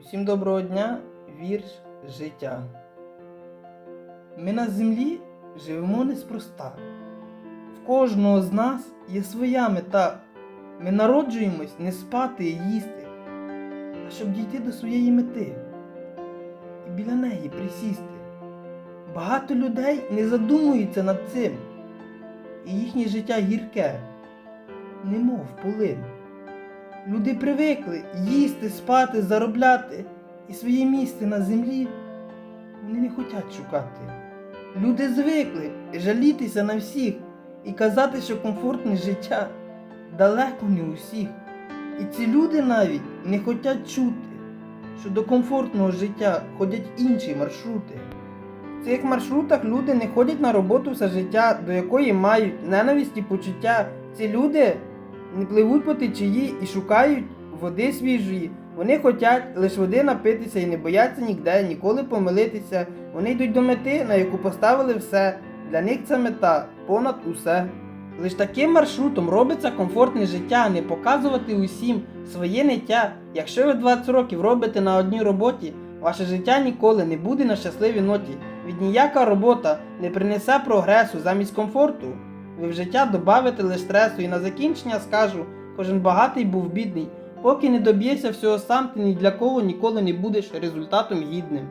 Усім доброго дня, вірш життя. Ми на землі живемо неспроста. В кожного з нас є своя мета. Ми народжуємось не спати і їсти, а щоб дійти до своєї мети і біля неї присісти. Багато людей не задумуються над цим, і їхнє життя гірке, немов полин. Люди привикли їсти, спати, заробляти і своє місце на землі вони не хочуть шукати. Люди звикли жалітися на всіх і казати, що комфортне життя далеко не у всіх. І ці люди навіть не хочуть чути, що до комфортного життя ходять інші маршрути. В цих маршрутах люди не ходять на роботу все життя, до якої мають ненависть і почуття. Ці люди не пливуть по течії і шукають води свіжої. Вони хочуть лише води напитися і не бояться ніде, ніколи помилитися. Вони йдуть до мети, на яку поставили все. Для них це мета понад усе. Лиш таким маршрутом робиться комфортне життя, не показувати усім своє ниття. Якщо ви 20 років робите на одній роботі, ваше життя ніколи не буде на щасливій ноті. Від ніяка робота не принесе прогресу замість комфорту. Ви в життя добавите лише стресу, і на закінчення скажу, кожен багатий був бідний. Поки не доб'єшся всього сам, ти ні для кого ніколи не будеш результатом гідним.